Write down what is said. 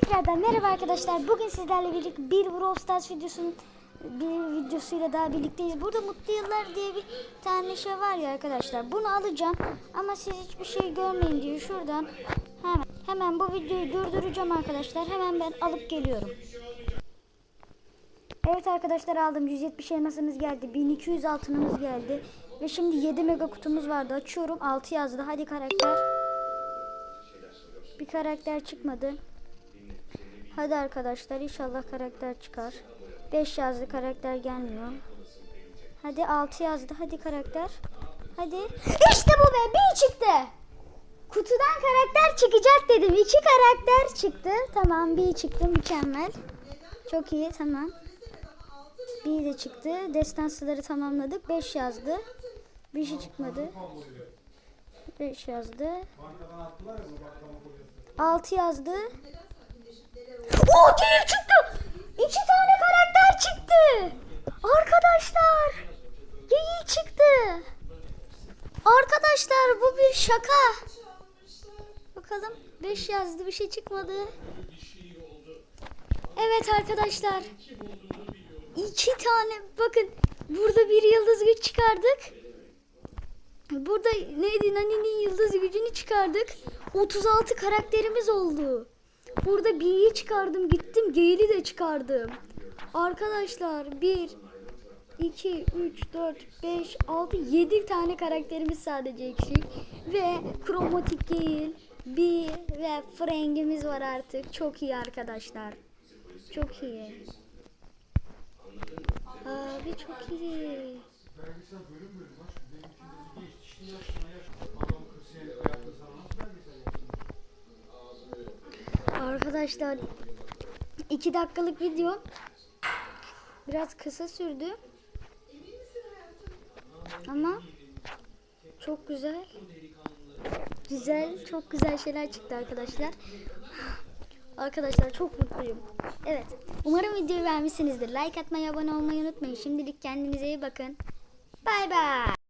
Tekrardan merhaba arkadaşlar. Bugün sizlerle birlikte bir Brawl Stars videosunun bir videosuyla daha birlikteyiz. Burada Mutlu Yıllar diye bir tane şey var ya arkadaşlar. Bunu alacağım ama siz hiçbir şey görmeyin diye şuradan hemen hemen bu videoyu durduracağım arkadaşlar. Hemen ben alıp geliyorum. Evet arkadaşlar aldım. 170 elmasımız geldi. 1200 altınımız geldi. Ve şimdi 7 mega kutumuz vardı. Açıyorum. 6 yazdı. Hadi karakter. Bir karakter çıkmadı. Hadi arkadaşlar inşallah karakter çıkar. 5 yazdı karakter gelmiyor. Hadi 6 yazdı. Hadi karakter. Hadi. İşte bu be. Bir çıktı. Kutudan karakter çıkacak dedim. İki karakter çıktı. Tamam bir çıktı. Mükemmel. Çok iyi tamam. Bir de çıktı. Destansıları tamamladık. 5 yazdı. Bir şey çıkmadı. 5 yazdı. 6 yazdı. Oo değil çıktı. İki tane karakter çıktı. Arkadaşlar. Geyik çıktı. Arkadaşlar bu bir şaka. Bakalım 5 yazdı bir şey çıkmadı. Evet arkadaşlar. İki tane bakın burada bir yıldız güç çıkardık. Burada neydi Nani'nin yıldız gücünü çıkardık. 36 karakterimiz oldu. Burada B'yi çıkardım gittim Gale'i de çıkardım. Arkadaşlar 1 2 3 4 5 6 7 tane karakterimiz sadece eksik. Ve kromatik Gale, B ve Frank'imiz var artık. Çok iyi arkadaşlar. Çok iyi. Abi çok iyi. Arkadaşlar 2 dakikalık video biraz kısa sürdü. Ama çok güzel. Güzel, çok güzel şeyler çıktı arkadaşlar. Arkadaşlar çok mutluyum. Evet. Umarım videoyu beğenmişsinizdir. Like atmayı, abone olmayı unutmayın. Şimdilik kendinize iyi bakın. Bay bay.